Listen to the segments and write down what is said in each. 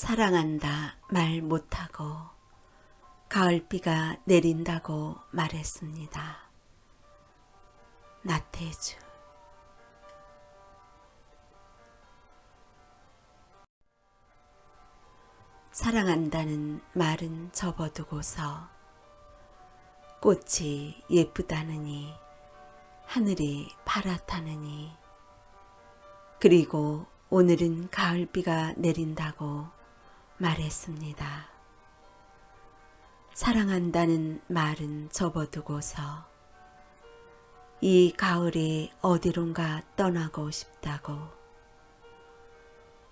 사랑한다 말 못하고 가을비가 내린다고 말했습니다. 나태주 사랑한다는 말은 접어두고서 꽃이 예쁘다느니 하늘이 파랗다느니 그리고 오늘은 가을비가 내린다고 말했습니다. 사랑한다는 말은 접어두고서 이 가을에 어디론가 떠나고 싶다고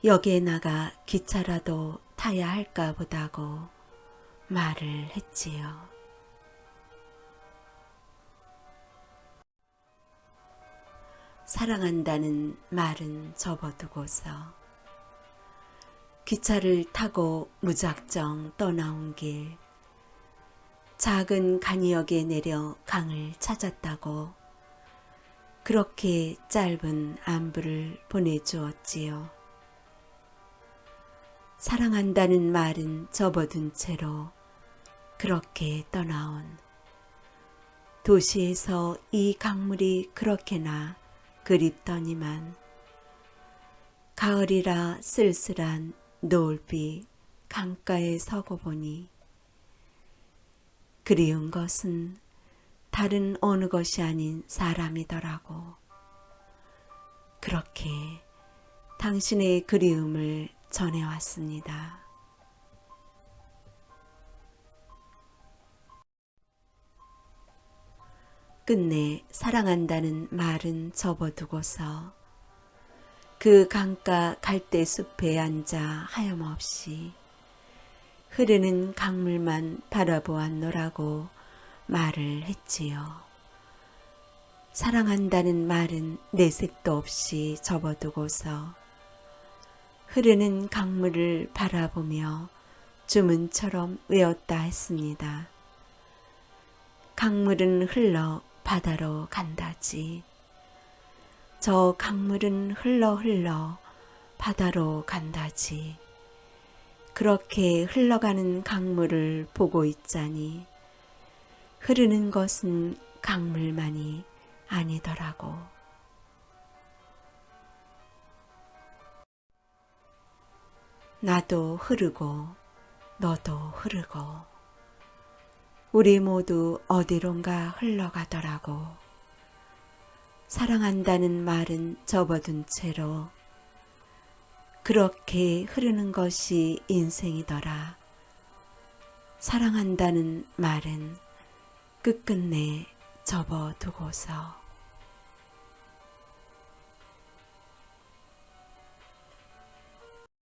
역에 나가 기차라도 타야 할까 보다고 말을 했지요. 사랑한다는 말은 접어두고서 기차를 타고 무작정 떠나온 길. 작은 간이역에 내려 강을 찾았다고. 그렇게 짧은 안부를 보내주었지요. 사랑한다는 말은 접어둔 채로 그렇게 떠나온. 도시에서 이 강물이 그렇게나 그립더니만 가을이라 쓸쓸한 노을비 강가에 서고 보니 그리운 것은 다른 어느 것이 아닌 사람이더라고. 그렇게 당신의 그리움을 전해왔습니다. 끝내 사랑한다는 말은 접어두고서 그 강가 갈대 숲에 앉아 하염없이 흐르는 강물만 바라보았노라고 말을 했지요. 사랑한다는 말은 내색도 없이 접어두고서 흐르는 강물을 바라보며 주문처럼 외웠다 했습니다. 강물은 흘러 바다로 간다지. 저 강물은 흘러 흘러 바다로 간다지. 그렇게 흘러가는 강물을 보고 있자니 흐르는 것은 강물만이 아니더라고. 나도 흐르고 너도 흐르고 우리 모두 어디론가 흘러가더라고. 사랑한다는 말은 접어둔 채로 그렇게 흐르는 것이 인생이더라. 사랑한다는 말은 끝끝내 접어두고서